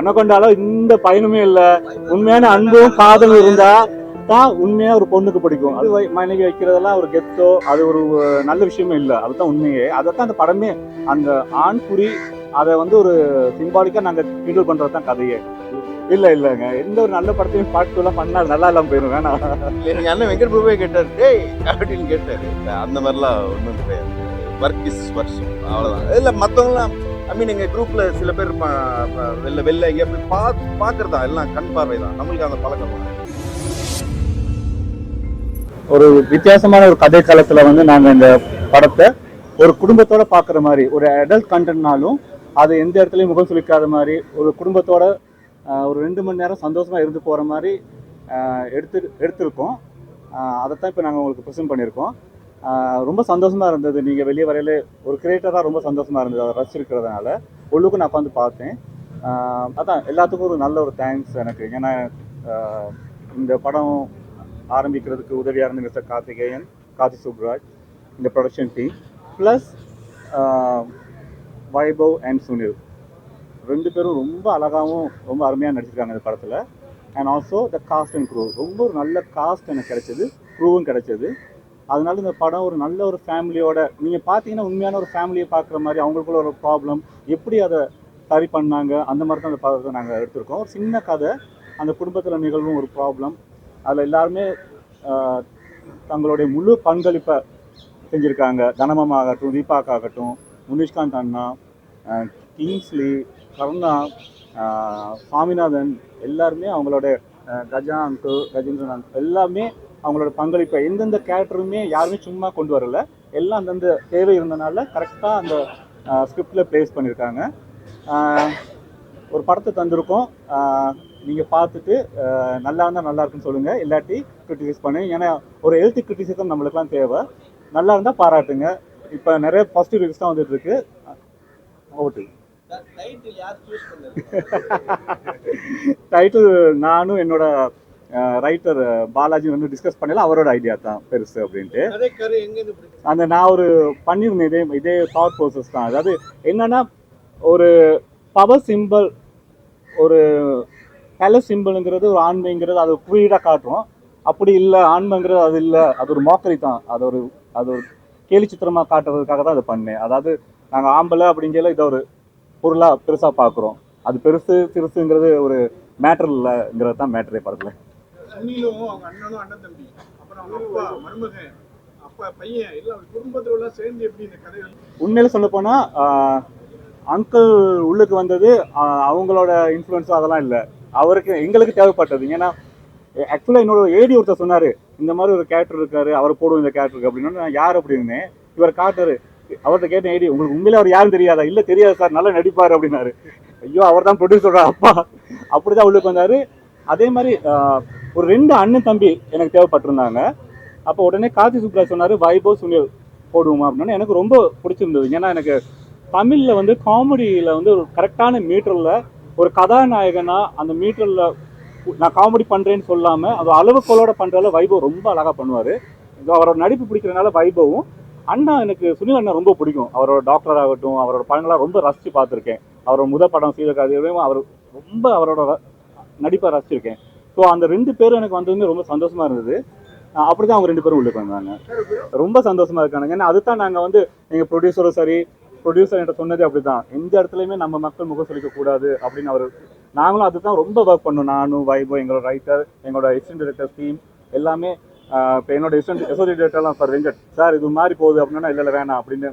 அனகொண்டால இந்த பயனுமே இல்லை. உண்மையான அன்பும் காதலும் இருந்தா தான் உண்மையா ஒரு பொண்ணுக்கு பிடிக்கும். அது மனைவி வைக்கிறதெல்லாம் ஒரு கெத்தோ அது ஒரு நல்ல விஷயமே இல்லை. அதுதான் உண்மையே. அதைத்தான் அந்த படமே அந்த ஆண் குறி அதை வந்து ஒரு சிம்பாலிக்கா நாங்க ஹீண்டில் பண்றது தான் கதையே. இல்ல இல்லங்க. எந்த ஒரு நல்ல படத்தையும் பாட்டு எல்லாம் பண்ணா அது நல்லா இல்லாம போயிடும் வேணாம். இல்லை அண்ணன் வெங்கட் பிரபுவே கேட்டாரு. டேய் அப்படின்னு கேட்டாரு. அந்த மாதிரிலாம் ஒன்றும் கிடையாது. ஒர்க் இஸ் ஒர்க் அவ்வளோதான் இல்லை மற்றவங்களாம் ஐ மீன் எங்கள் குரூப்பில் சில பேர் வெளில வெளில எங்கேயா போய் பா பார்க்குறதா எல்லாம் கண் பார்வை தான் நம்மளுக்கு அந்த பழக்கம் ஒரு வித்தியாசமான ஒரு கதை காலத்தில் வந்து நாங்கள் இந்த படத்தை ஒரு குடும்பத்தோட பார்க்குற மாதிரி ஒரு அடல்ட் கண்டென்ட்னாலும் அது எந்த இடத்துலையும் முகம் சுழிக்காத மாதிரி ஒரு குடும்பத்தோட ஒரு ரெண்டு மணி நேரம் சந்தோஷமாக இருந்து போகிற மாதிரி எடுத்து எடுத்திருக்கோம். அதை தான் இப்போ நாங்கள் உங்களுக்கு ப்ரெசென்ட் பண்ணியிருக்கோம். ரொம்ப சந்தோஷமாக இருந்தது. நீங்கள் வெளியே வரையில ஒரு கிரியேட்டராக ரொம்ப சந்தோஷமாக இருந்தது. அதை ரசிச்சிருக்கிறதுனால. உள்ளுக்கும் நான் உட்காந்து பார்த்தேன். அதான் எல்லாத்துக்கும் ஒரு நல்ல ஒரு தேங்க்ஸ் எனக்கு. ஏன்னா இந்த படம் ஆரம்பிக்கிறதுக்கு உதவியாக இருந்த மிஸ்டர் கார்த்திகேயன் கார்த்தி சுப்ராஜ் இந்த production team plus Vaibhav and Sunil. ரெண்டு பேரும் ரொம்ப அழகாகவும் ரொம்ப அருமையாக நடிச்சிருக்காங்க இந்த படத்தில். And also the cast and crew ரொம்ப ஒரு நல்ல காஸ்ட் எனக்கு கிடைச்சது. க்ரூவும் கிடைச்சது. அதனால இந்த படம் ஒரு நல்ல ஒரு ஃபேமிலியோட நீங்கள் பார்த்தீங்கன்னா உண்மையான ஒரு ஃபேமிலியை பார்க்குற மாதிரி அவங்களுக்குள்ள ஒரு ப்ராப்ளம் எப்படி அதை சரி பண்ணாங்க அந்த மாதிரி தான் அந்த படத்தை நாங்கள் எடுத்திருக்கோம். ஒரு சின்ன கதை அந்த குடும்பத்தில் நிகழ்வும் ஒரு ப்ராப்ளம் அதில் எல்லாருமே தங்களுடைய முழு பங்களிப்பை செஞ்சுருக்காங்க. தனமம் ஆகட்டும் தீபாக் ஆகட்டும் முனிஷ்காந்த் அண்ணா கிங்ஸ்லி கருணா சாமிநாதன் எல்லாருமே அவங்களோட கஜா அங்கு கஜேந்திரன் எல்லாமே அவங்களோட பங்களிப்பை எந்தெந்த கேரக்டருமே யாருமே சும்மா கொண்டு வரல. எல்லாம் அந்தந்த தேவை இருந்தனால கரெக்டாக அந்த ஸ்கிரிப்டில் ப்ளேஸ் பண்ணியிருக்காங்க ஒரு படத்தை தந்திருக்கோம். நீங்கள் பார்த்துட்டு நல்லா இருந்தால் நல்லா இருக்குன்னு சொல்லுங்கள் இல்லாட்டி கிரிட்டிசைஸ் பண்ணுங்க. ஏன்னா ஒரு ஹெல்த்தி கிரிட்டிசிசம் நம்மளுக்குலாம் தேவை. நல்லா இருந்தால் பாராட்டுங்க. இப்போ நிறைய பாசிட்டிவ் ரிவ்யூஸ் தான் வந்துட்டு இருக்கு ஓட்டு டைட்டில் நானும் என்னோட ரைட்டர் பாலாஜி வந்து டிஸ்கஸ் பண்ணல அவரோட ஐடியா தான் பெருசு அப்படின்ட்டு. அந்த நான் ஒரு பண்ணியிருந்தேன் இதே இதே தாட் ப்ரோசஸ் தான். அதாவது என்னன்னா ஒரு பவர் சிம்பிள் ஒரு கல சிம்பிளுங்கிறது ஒரு ஆண்மைங்கிறது அது குறியீடாக காட்டுறோம். அப்படி இல்லை ஆண்மைங்கிறது அது இல்லை அது ஒரு மோக்கரி தான். அது ஒரு அது ஒரு கேலி சித்திரமாக காட்டுறதுக்காக தான் அதை பண்ணேன். அதாவது நாங்கள் ஆம்பளை அப்படிங்கிற இதை ஒரு பொருளாக பெருசாக பார்க்குறோம். அது பெருசு சிறுசுங்கிறது ஒரு மேட்டர் இல்லைங்கிறது தான் மேட்டரே படத்தில். அண்ணிலும் அவங்க அண்ணனும் அண்ணன் தம்பி அப்புறம் அவங்க அப்பா மருமகன் அப்பா பையன் எல்லாம் குடும்பத்துல எல்லாம் சேர்ந்து எப்படி இந்த கதை உண்மையில சொல்ல போனா அங்கிள் உள்ளுக்கு வந்தது அவங்களோட இன்ஃப்ளூயன்ஸும் அதெல்லாம் இல்லை. அவருக்கு எங்களுக்கு தேவைப்பட்டது. ஏன்னா ஆக்சுவலாக என்னோட ஏடி ஒருத்தர் சொன்னார் இந்த மாதிரி ஒரு கேரக்டர் இருக்காரு அவர் போடும் இந்த கேரக்டருக்கு அப்படின்னு. நான் யார் அப்படின்னு இவர் காட்டாரு அவர்கிட்ட கேட்டேன் ஏடி உங்களுக்கு உண்மையில அவர் யாரும் தெரியாதா? இல்லை தெரியாது சார் நல்லா நடிப்பார் அப்படின்னாரு. ஐயோ அவர் தான் ப்ரொடியூசரோட அப்பா. அப்படிதான் உள்ளுக்கு வந்தார். அதே மாதிரி ஒரு ரெண்டு அண்ணன் தம்பி எனக்கு தேவைப்பட்டிருந்தாங்க. அப்போ உடனே கார்த்தி சுப்ராஜ் சொன்னார் வைபோ சுனில் போடுவோமா? அப்படின்னா எனக்கு ரொம்ப பிடிச்சிருந்தது. ஏன்னா எனக்கு தமிழில் வந்து காமெடியில் வந்து ஒரு கரெக்டான மீட்டரில் ஒரு கதாநாயகனா அந்த மீட்டரில் நான் காமெடி பண்ணுறேன்னு சொல்லாமல் அது அளவுக்கோலோட பண்ணுறதுல வைபவ் ரொம்ப அழகாக பண்ணுவார். அவரோட நடிப்பு பிடிக்கிறனால வைபவும் அண்ணா எனக்கு சுனில் அண்ணா ரொம்ப பிடிக்கும். அவரோட டாக்டர் ஆகட்டும் அவரோட படங்களாக ரொம்ப ரசித்து பார்த்துருக்கேன். அவரோட முத படம் சீதகாதியும் அவர் ரொம்ப அவரோட நடிப்பை ரசிச்சிருக்கேன். ஸோ அந்த ரெண்டு பேரும் எனக்கு வந்ததுமே ரொம்ப சந்தோஷமா இருந்தது. அப்படி தான் அவங்க ரெண்டு பேரும் உள்ளுக்கு வந்தாங்க. ரொம்ப சந்தோஷமா இருக்கானுங்க. ஏன்னா அதுதான் நாங்கள் வந்து எங்கள் ப்ரொடியூசரும் சரி ப்ரொடியூசர் என்கிட்ட சொன்னது அப்படிதான். எந்த இடத்துலையுமே நம்ம மக்கள் முகம் சொல்லிக்க கூடாது அப்படின்னு அவர் நாங்களும் அதுதான் ரொம்ப ஒர்க் பண்ணோம். நானும் வைபோ எங்களோட ரைட்டர் எங்களோட அசிஸ்டன்ட் டிரெக்டர் டீம் எல்லாமே இப்போ என்னோட அசிஸ்டன்ட் எசோசியேட் டிரெக்டர்லாம் சார் வெங்கட் சார் இது மாதிரி போகுது அப்படின்னா இல்லை இல்லை வேணாம் அப்படின்னு.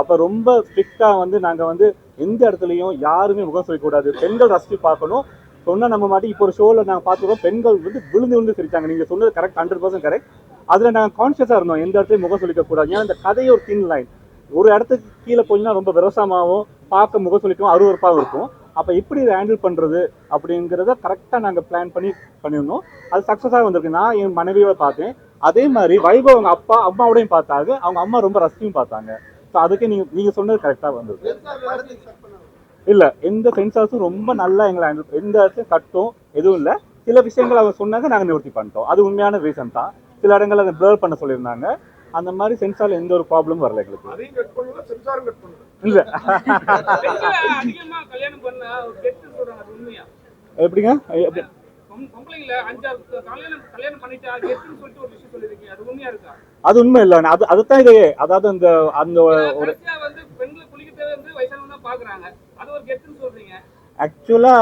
அப்போ ரொம்ப ஸ்ட்ரிக்டாக வந்து நாங்கள் வந்து எந்த இடத்துலையும் யாருமே முகம் சொல்லக்கூடாது பெண்கள் ரசித்து பார்க்கணும். சொன்னால் நம்ம மாட்டி இப்போ ஒரு ஷோவில் நாங்கள் பார்த்துருக்கோம். பெண்கள் வந்து விழுந்து விழுந்து சிரிச்சாங்க. நீங்கள் சொன்னது கரெக்ட் ஹண்ட்ரட் பர்சன்ட் கரெக்ட் அதில் நாங்கள் கான்ஷியஸாக இருந்தோம். எந்த இடத்துலையும் முகம் சொல்லிக்கக்கூடாது ஏன்னா அந்த கதையை ஒரு தின் லைன் ஒரு இடத்துக்கு கீழே போச்சுன்னா ரொம்ப விரசமாகவும் பார்க்க முகம் சொல்லிக்கவும் அருவறுப்பாகவும் இருக்கும். அப்போ எப்படி இதை ஹேண்டில் பண்ணுறது அப்படிங்கிறத கரெக்டாக நாங்கள் பிளான் பண்ணி பண்ணியிருந்தோம். அது சக்ஸஸாக வந்திருக்கு. நான் என் மனைவியோட பார்த்தேன். அதே மாதிரி வைபவ் அவங்க அப்பா அம்மாவோடையும் பார்த்தாங்க. அவங்க அம்மா ரொம்ப ரசியும் பார்த்தாங்க. ஸோ அதுக்கு நீங்கள் நீங்கள் சொன்னது கரெக்டாக வந்தது. இல்லை எந்த சென்சார்ஸும் ரொம்ப நல்லா எங்களை handle- எந்த இடத்துலையும் கட்டும் எதுவும் இல்லை. சில விஷயங்கள் அவங்க சொன்னாங்க நாங்கள் நிவர்த்தி பண்ணிட்டோம். அது உண்மையான ரீசன் தான். சில இடங்கள்ல அதை ப்ளர் பண்ண சொல்லியிருந்தாங்க. அந்த மாதிரி சென்சாரில் எந்த ஒரு ப்ராப்ளமும் வரல எங்களுக்கு. இல்ல. பெண்களை அதிகமா கல்யாணம் பண்ண கெட்டு சொல்றாங்க அது உண்மையா? எப்படிங்க? எப்படி- பொம்- பொம்பளைங்கள அஞ்சாறு கல்யாணம் கல்யாணம் பண்ணிட்டா கெட்டுன்னு சொல்லிட்டு ஒரு விஷயம் சொல்லிருக்கீங்க அது உண்மையா இருக்கா? அது உண்மை இல்லை. அது அதுதான் இது. அதாவது அந்த அந்த ஒரு கடைசியா வந்து பெண்களை குளிக்கிறதே வந்து வயசானவங்க தான் பாக்குறாங்க அது ஒரு கெட்டுன்னு ஆக்சுவலாக ஆக்சுவலா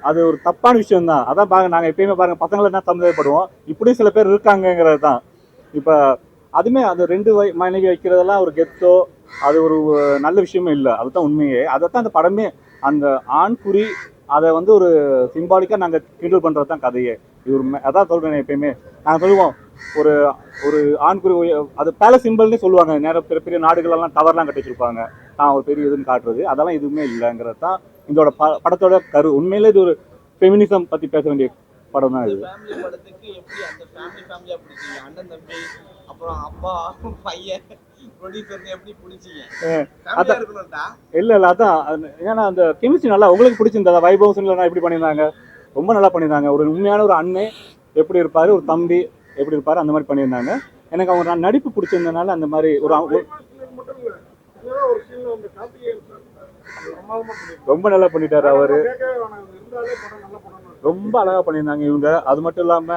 அது ஒரு தப்பான விஷயம் தான் அதான் பாருங்க நாங்க எப்பயுமே பாருங்க பசங்களை என்ன சமுதாயப்படுவோம் இப்படியும் சில பேர் இருக்காங்கங்கிறது தான். இப்ப அதுமே அது ரெண்டு வை- மனைவி வைக்கிறதெல்லாம் ஒரு கெத்தோ அது ஒரு நல்ல விஷயமே இல்லை. அதுதான் உண்மையே. அதைத்தான் அந்த படமே அந்த ஆண் குறி அதை வந்து ஒரு சிம்பாலிக்காக நாங்கள் கிண்டல் பண்ணுறது தான் கதையே. இது ஒரு அதான் சொல்கிறேன் எப்பயுமே. நாங்கள் சொல்லுவோம் ஒரு ஒரு ஆண்குறி அது பல சிம்பிள்னே சொல்லுவாங்க. நேரம் பெரிய பெரிய நாடுகளெல்லாம் டவர்லாம் கட்டி வச்சிருப்பாங்க. தான் ஒரு பெரிய இதுன்னு காட்டுறது. அதெல்லாம் எதுவுமே இல்லைங்கிறது தான் இதோட ப படத்தோட கரு உண்மையிலே இது ஒரு ஃபெமினிசம் பத்தி பேச வேண்டிய படம் தான் இது. ஃபேமிலி படத்துக்கு எப்படி அந்த ஃபேமிலி ஃபேமிலியா பிடிச்சீங்க? அண்ணன் தம்பி அப்புறம் அப்பா பையன் ப்ரொடியூசர் எப்படி பிடிச்சீங்க? ஃபேமிலியா இருக்கணும்டா. இல்ல இல்ல அதான். அது- ஏன்னா அந்த கெமிஸ்ட்ரி நல்லா உங்களுக்கு பிடிச்சிருந்தா வைபவ் சுனிலாம் எப்படி பண்ணியிருந்தாங்க? ரொம்ப நல்லா பண்ணியிருந்தாங்க. ஒரு உண்மையான ஒரு அண்ணன் எப்படி இருப்பாரு? ஒரு தம்பி எப்படி இருப்பாரு? அந்த மாதிரி பண்ணியிருந்தாங்க. எனக்கு அவங்க நடிப்பு பிடிச்சிருந்தனால அந்த மாதிரி ஒரு ரொம்ப நல்லா பண்ணிட்டாரு அவரு. ரொம்ப அழகா பண்ணியிருந்தாங்க இவங்க. அது மட்டும் இல்லாம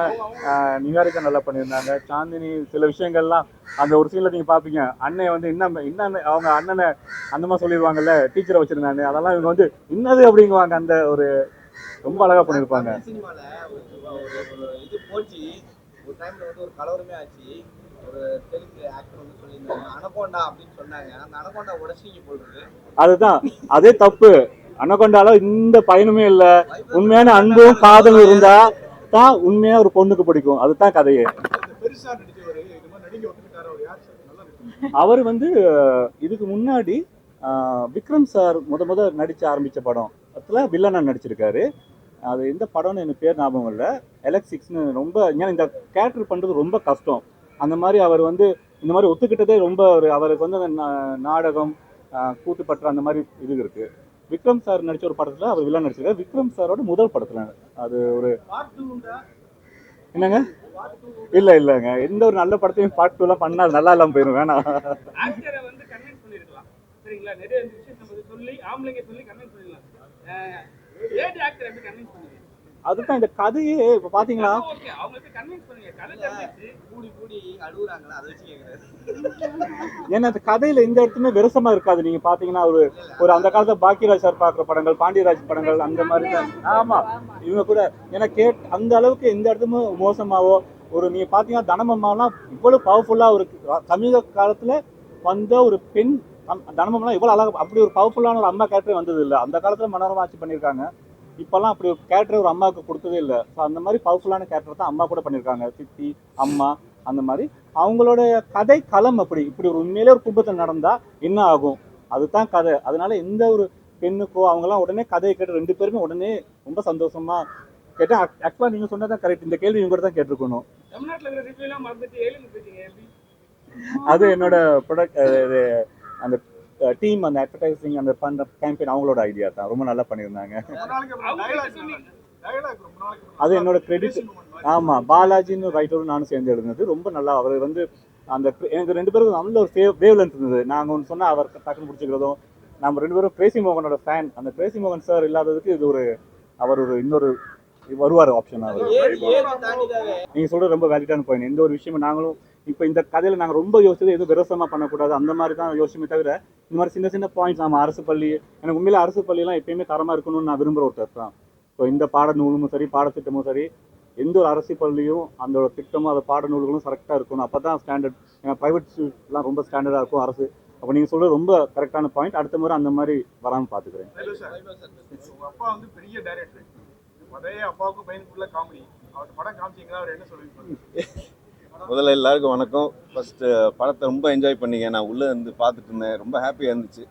ஆஹ், நிகாரிகா நல்லா பண்ணியிருந்தாங்க. சாந்தினி சில விஷயங்கள்லாம் அந்த ஒரு சீன்ல நீங்க பாப்பீங்க. அண்ணன் வந்து இன்னும் இன்னும் அவங்க அண்ணனை அந்த மாதிரி சொல்லிடுவாங்கல்ல டீச்சரை வச்சிருந்தாங்க அதெல்லாம் இவங்க வந்து இன்னது அப்படிங்குவாங்க. அந்த ஒரு ரொம்ப அழகா பண்ணியிருப்பாங்க. ஒரு தெலுங்கு ஆக்டர் வந்து சொல்லியிருந்தாங்க அனகோண்டா அப்படின்னு சொன்னாங்க. அந்த அனகோண்டா உடச்சிங்க போடுறது அதுதான். அதே தப்பு. அனகொண்டால இந்த பயனுமே இல்ல. உண்மையான அன்பும் காதலும் இருந்தா தான் உண்மையா ஒரு பொண்ணுக்கு பிடிக்கும். அதுதான் கதையே. அவர் வந்து இதுக்கு முன்னாடி விக்ரம் சார் முத முத நடிச்சு ஆரம்பிச்ச படம். அதில் வில்லனா நடிச்சிருக்காரு. அது எந்த படம்னு எனக்கு பேர் ஞாபகம் இல்லை. எலக்ட்ரிக்ஸ்னு ரொம்ப ஏன்னா இந்த கேரக்டர் பண்ணுறது ரொம்ப கஷ்டம். அந்த மாதிரி அவர் வந்து இந்த மாதிரி ஒத்துக்கிட்டதே ரொம்ப ஒரு அவருக்கு வந்து அந்த நா- நாடகம் கூத்துப்பற்ற அந்த மாதிரி இது இருக்கு. விக்ரம் சார் நடிச்ச ஒரு படத்தில் அவர் வில்லன் நடிச்சிருக்காரு. விக்ரம் சாரோட முதல் படத்தில் அது ஒரு என்னங்க? இல்லை இல்லைங்க. எந்த ஒரு நல்ல படத்தையும் பார்ட் டூலாம் பண்ணால் நல்லா இல்லாமல் போயிடும் வேணாம். கன்வின்ஸ் சரிங்களா? நிறைய விஷயம் சொல்லி ஆம்பளைங்க சொல்லி கன்வின்ஸ் பண்ணிடலாம். அதுதான் இந்த கதையே இப்போ கேக்குறாரு. ஏன்னா அந்த கதையில எந்த இடத்துமே விரசமா இருக்காது. நீங்க பாத்தீங்கன்னா ஒரு ஒரு அந்த காலத்துல பாக்கியராஜ் சார் பாக்குற படங்கள் பாண்டியராஜ் படங்கள் அந்த மாதிரி தான். ஆமா. இவங்க கூட ஏன்னா கேட் அந்த அளவுக்கு எந்த இடத்துமே மோசமாவோ ஒரு நீங்க பாத்தீங்கன்னா தனமம்மாலாம் இவ்வளவு பவர்ஃபுல்லா ஒரு சமீப காலத்துல வந்த ஒரு பெண் தனமம்லாம் இவ்வளவு அழகா அப்படி ஒரு பவர்ஃபுல்லான ஒரு அம்மா கேரக்டர் வந்தது இல்லை அந்த காலத்துல மனோரமா ஆட்சி பண்ணியிருக்காங்க. இப்பெல்லாம் அப்படி ஒரு கேரக்டர் ஒரு அம்மாவுக்கு கொடுத்ததே இல்லை. ஸோ அந்த மாதிரி பவர்ஃபுல்லான கேரக்டர் தான் அம்மா கூட பண்ணியிருக்காங்க. சித்தி அம்மா அந்த மாதிரி. அவங்களோட கதை களம் அப்படி. இப்படி ஒரு உண்மையிலே ஒரு குடும்பத்தில் நடந்தா என்ன ஆகும்? அதுதான் கதை. அதனால எந்த ஒரு பெண்ணுக்கோ அவங்கெல்லாம் உடனே கதையை கேட்டு ரெண்டு பேருமே உடனே ரொம்ப சந்தோஷமா கேட்டா ஆக்சுவலா நீங்க சொன்னதான் கரெக்ட் இந்த கேள்வி இவங்க தான் கேட்டிருக்கணும். அது என்னோட ப்ரொடக்ட் அந்த டீம் அந்த அட்வர்டைசிங் அந்த பண்ற கேம்பெயின் அவங்களோட ஐடியா தான். ரொம்ப நல்லா பண்ணியிருந்தாங்க. அது என்னோட credit. Racing woman மாதிரி. ஆமா பாலாஜின்னு ரைட்டரும் நானும் சேர்ந்து எழுதுனது. ரொம்ப நல்லா அவர் வந்து அந்த எனக்கு ரெண்டு பேருக்கும் நல்ல ஒரு வேவ் லென்த் இருந்தது. நாங்க ஒன்று சொன்னா அவர் டக்குன்னு பிடிச்சிக்கிறதும் நம்ம ரெண்டு பேரும் பிரேசி மோகனோட ஃபேன் அந்த பிரேசி மோகன் சார் இல்லாததுக்கு இது ஒரு அவர் ஒரு இன்னொரு வருவார் ஆப்ஷன் அவர். ஏஜ் ஏஜ் தாண்டிதாவே நீங்க சொல்றது ரொம்ப வேலிடான பாயிண்ட் எந்த ஒரு விஷயமும் நாங்களும் இப்போ இந்த கதையில நாங்க ரொம்ப யோசிச்சது எதுவும் விரசமா பண்ணக்கூடாது. அந்த மாதிரி தான் யோசிச்சுமே தவிர இந்த மாதிரி சின்ன சின்ன பாயிண்ட்ஸ் ஆமா அரசு பள்ளி எனக்கு உண்மையில அரசு பள்ளியெல்லாம் எப்பயுமே தரமாக இருக்கணும்னு நான் விரும்புற ஒருத்தர் தான். ஸோ இந்த பாட நூலும் சரி பாடத்திட்டமும் சரி எந்த ஒரு அரசு பள்ளியும் அந்த திட்டமும் அந்த பாடநூல்களும் கரெக்டாக இருக்கணும். அப்போ தான் ஸ்டாண்டர்ட் ஏன்னா ப்ரைவேட் ஸ்கூல்லாம் ரொம்ப ஸ்டாண்டர்டாக இருக்கும் அரசு. அப்போ நீங்கள் சொல்கிறது ரொம்ப கரெக்டான பாயிண்ட் அடுத்த முறை அந்த மாதிரி வராமல் பார்த்துக்கிறேன் அப்பா வந்து பெரிய டைரக்டர் அதே அப்பாவுக்கும் பையனுக்குள்ள காமெடி அவர் படம் காமிச்சீங்கன்னா அவர் என்ன சொல்லுவீங்க? முதல்ல எல்லாருக்கும் வணக்கம். ஃபஸ்ட்டு படத்தை ரொம்ப என்ஜாய் பண்ணிங்க. நான் உள்ளே இருந்து பார்த்துட்டு இருந்தேன். ரொம்ப ஹாப்பியாக இருந்துச்சு.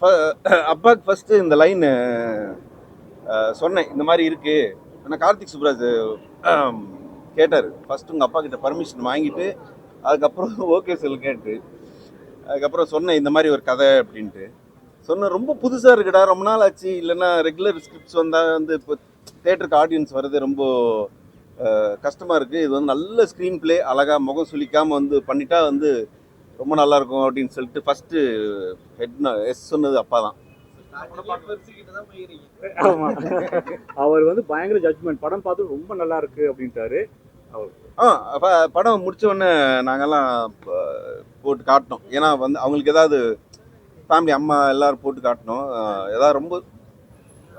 ஃப- அப்பாவுக்கு ஃபஸ்ட்டு இந்த லைன் சொன்னேன். இந்த மாதிரி இருக்குது ஆனால் கார்த்திக் சுப்ராஜ் கேட்டார். ஃபஸ்ட்டு உங்கள் அப்பா கிட்ட பர்மிஷன் வாங்கிட்டு அதுக்கப்புறம் ஓகே சொல்லு கேட்டு. அதுக்கப்புறம் சொன்னேன் இந்த மாதிரி ஒரு கதை அப்படின்ட்டு. சொன்னேன் ரொம்ப புதுசாக இருக்குடா. ரொம்ப நாள் ஆச்சு. இல்லைன்னா ரெகுலர் ஸ்கிரிப்ட்ஸ் வந்தால் வந்து இப்போ தேட்டருக்கு ஆடியன்ஸ் வர்றது ரொம்ப கஷ்டமாக இருக்குது இது வந்து நல்ல ஸ்க்ரீன் ப்ளே அழகாக முகம் சுளிக்காமல் வந்து பண்ணிட்டா வந்து ரொம்ப நல்லா இருக்கும் அப்படின்னு சொல்லிட்டு ஃபஸ்ட்டு ஹெட் எஸ் சொன்னது அப்பா தான் அவர் வந்து பயங்கர ஜட்ஜ்மெண்ட் படம் பார்த்து ரொம்ப நல்லா இருக்கு அப்படின்ட்டாரு. ஆ அப்போ படம் முடிச்ச உடனே நாங்கெல்லாம் போட்டு காட்டினோம் ஏன்னா வந்து அவங்களுக்கு ஏதாவது ஃபேமிலி அம்மா எல்லாரும் போட்டு காட்டினோம் ஏதாவது ரொம்ப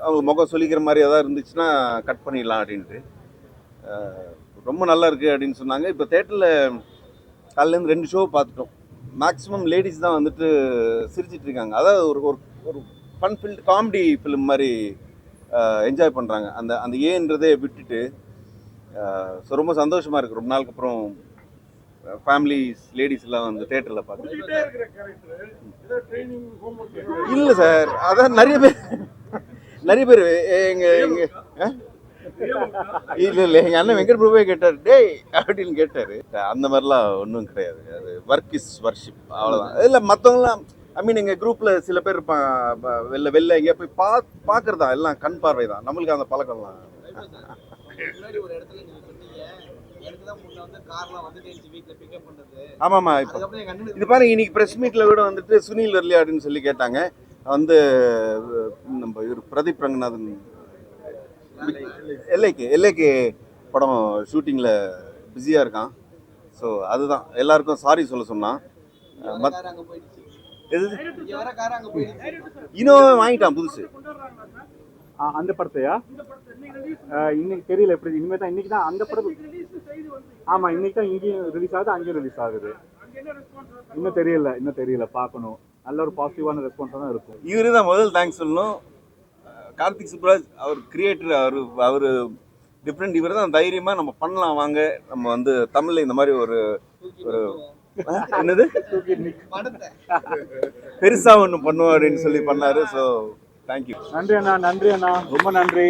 அவங்க முகம் சொல்லிக்கிற மாதிரி ஏதாவது இருந்துச்சுன்னா கட் பண்ணிடலாம் அப்படின்ட்டு. ரொம்ப நல்லா இருக்குது அப்படின்னு சொன்னாங்க. இப்போ தேட்டரில் காலையிலேருந்து ரெண்டு ஷோ பார்த்துட்டோம். மேக்ஸிமம் லேடிஸ் தான் வந்துட்டு சிரிச்சிட்டு இருக்காங்க. அதாவது ஒரு ஒரு ஒரு ஃபன் ஃபில்ட் காமெடி ஃபிலிம் மாதிரி என்ஜாய் பண்ணுறாங்க அந்த அந்த ஏன்றதே விட்டுட்டு ஸோ ரொம்ப சந்தோஷமாக இருக்குது ரொம்ப நாளுக்கு அப்புறம் ஃபேமிலிஸ் லேடிஸ் எல்லாம் வந்து தேட்டரில் பார்த்து இல்லை சார் அதான் நிறைய பேர் நிறைய பேர் எங்க எங்க அஹ்? இல்லை இல்லை எங்கள் அண்ணன் வெங்கட் பிரபுவே கேட்டார். டேய் அப்படின்னு கேட்டார். அந்த மாதிரிலாம் ஒன்றும் கிடையாது. அது ஒர்க் இஸ் வர்ஷிப் அவ்வளோதான் இல்லை மற்றவங்களாம் ஐ மீன் எங்கள் குரூப்பில் சில பேர் இருப்பாங்க. வெளில வெளில எங்கேயா போய் பா பார்க்குறதா எல்லாம் கண் பார்வை தான் நம்மளுக்கு அந்த பழக்கம்லாம். தான் வந்துட்டு ஆமாம்மா இப்போ. இது பாருங்க இன்னைக்கு ப்ரெஸ் மீட்டில் கூட வந்துட்டு சுனில் வரலையா அப்படின்னு சொல்லி கேட்டாங்க. வந்து நம்ம இவர் பிரதீப் ரங்கநாதன் எல்லைக்கு எல்லைக்கு படம் ஷூட்டிங்கில் பிஸியாக இருக்கான். ஸோ அதுதான். எல்லாருக்கும் சாரி சொல்ல சொன்னான் இனோவே வாங்கிட்டான் புதுசு. ஆ, அந்த படத்தையா? இன்னைக்கு தெரியல எப்படி இனிமே தான் இன்னைக்கு தான் அந்த படம் ஆமா இன்னைக்கு தான் இங்கேயும் ரிலீஸ் ஆகுது அங்கேயும் ரிலீஸ் ஆகுது. இன்னும் தெரியல இன்னும் தெரியல பார்க்கணும். நல்ல ஒரு பாசிட்டிவான ரெஸ்பான்ஸாக தான் இருக்கும். இவரு தான் முதல் தேங்க்ஸ் சொல்லணும். கார்த்திக் சுப்ராஜ் அவர் கிரியேட்டர் அவர் அவர் டிஃப்ரெண்ட் இவர் தான் தைரியமாக நம்ம பண்ணலாம் வாங்க. நம்ம வந்து தமிழில் இந்த மாதிரி ஒரு ஒரு என்னது? பெருசாக ஒன்று பண்ணுவோம் அப்படின்னு சொல்லி பண்ணாரு ஸோ தேங்க்யூ நன்றி அண்ணா நன்றி அண்ணா. ரொம்ப நன்றி.